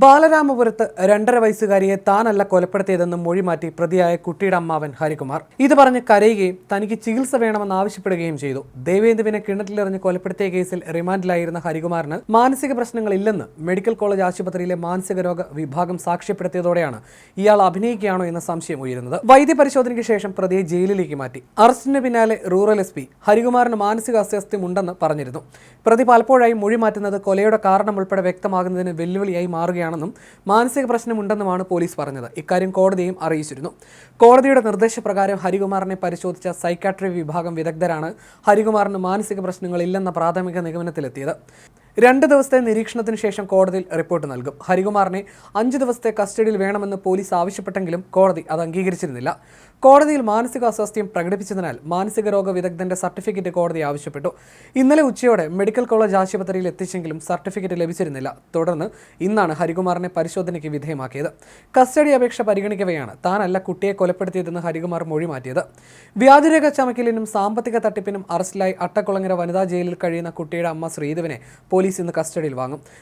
ബാലരാമപുരത്ത് രണ്ടര വയസ്സുകാരിയെ താനല്ല കൊലപ്പെടുത്തിയതെന്ന് മൊഴി മാറ്റി പ്രതിയായ കുട്ടിയുടെ അമ്മാവൻ ഹരികുമാർ. ഇത് പറഞ്ഞ് കരയുകയും തനിക്ക് ചികിത്സ വേണമെന്ന് ആവശ്യപ്പെടുകയും ചെയ്തു. ദേവേന്ദുവിനെ കിണറ്റിലെറിഞ്ഞ് കൊലപ്പെടുത്തിയ കേസിൽ റിമാൻഡിലായിരുന്ന ഹരികുമാറിന് മാനസിക പ്രശ്നങ്ങളില്ലെന്ന് മെഡിക്കൽ കോളേജ് ആശുപത്രിയിലെ മാനസിക രോഗ വിഭാഗം സാക്ഷ്യപ്പെടുത്തിയതോടെയാണ് ഇയാൾ അഭിനയിക്കുകയാണോ എന്ന സംശയം ഉയരുന്നത്. വൈദ്യ പരിശോധനയ്ക്ക് ശേഷം പ്രതിയെ ജയിലിലേക്ക് മാറ്റി. അറസ്റ്റിന് പിന്നാലെ റൂറൽ എസ് പി ഹരികുമാറിന് മാനസിക അസ്വസ്ഥ്യമുണ്ടെന്ന് പറഞ്ഞിരുന്നു. പ്രതി പലപ്പോഴായി മൊഴി മാറ്റുന്നത് കൊലയുടെ കാരണം ഉൾപ്പെടെ വ്യക്തമാകുന്നതിന് വെല്ലുവിളിയായി മാറുകയാണെന്നും മാനസിക പ്രശ്നമുണ്ടെന്നുമാണ് പോലീസ് പറഞ്ഞത്. ഇക്കാര്യം കോടതിയും അറിയിച്ചിരുന്നു. കോടതിയുടെ നിർദ്ദേശപ്രകാരം ഹരികുമാറിനെ പരിശോധിച്ച സൈക്കാട്രി വിഭാഗം വിദഗ്ധരാണ് ഹരികുമാറിന് മാനസിക പ്രശ്നങ്ങളില്ലെന്ന പ്രാഥമിക നിഗമനത്തിലെത്തിയത്. രണ്ട് ദിവസത്തെ നിരീക്ഷണത്തിന് ശേഷം കോടതിയിൽ റിപ്പോർട്ട് നൽകും. ഹരികുമാറിനെ അഞ്ച് ദിവസത്തെ കസ്റ്റഡിയിൽ വേണമെന്ന് പോലീസ് ആവശ്യപ്പെട്ടെങ്കിലും കോടതി അത് അംഗീകരിച്ചിരുന്നില്ല. കോടതിയിൽ മാനസിക അസ്വാസ്ഥ്യം പ്രകടിപ്പിച്ചതിനാൽ മാനസിക രോഗ വിദഗ്ധന്റെ സർട്ടിഫിക്കറ്റ് കോടതി ആവശ്യപ്പെട്ടു. ഇന്നലെ ഉച്ചയോടെ മെഡിക്കൽ കോളേജ് ആശുപത്രിയിൽ എത്തിച്ചെങ്കിലും സർട്ടിഫിക്കറ്റ് ലഭിച്ചിരുന്നില്ല. തുടർന്ന് ഇന്നാണ് ഹരികുമാറിനെ പരിശോധനയ്ക്ക് വിധേയമാക്കിയത്. കസ്റ്റഡി അപേക്ഷ പരിഗണിക്കവെയാണ് താനല്ല കുട്ടിയെ കൊലപ്പെടുത്തിയതെന്ന് ഹരികുമാർ മൊഴി മാറ്റിയത് വ്യാജരേഖ ചമക്കലിനും സാമ്പത്തിക തട്ടിപ്പിനും അറസ്റ്റിലായി അട്ടക്കുളങ്ങര വനിതാ ജയിലിൽ കഴിയുന്ന കുട്ടിയുടെ അമ്മ ശ്രീധുവിനെ പോലീസ് ഇന്ന് കസ്റ്റഡിയിൽ വാങ്ങും.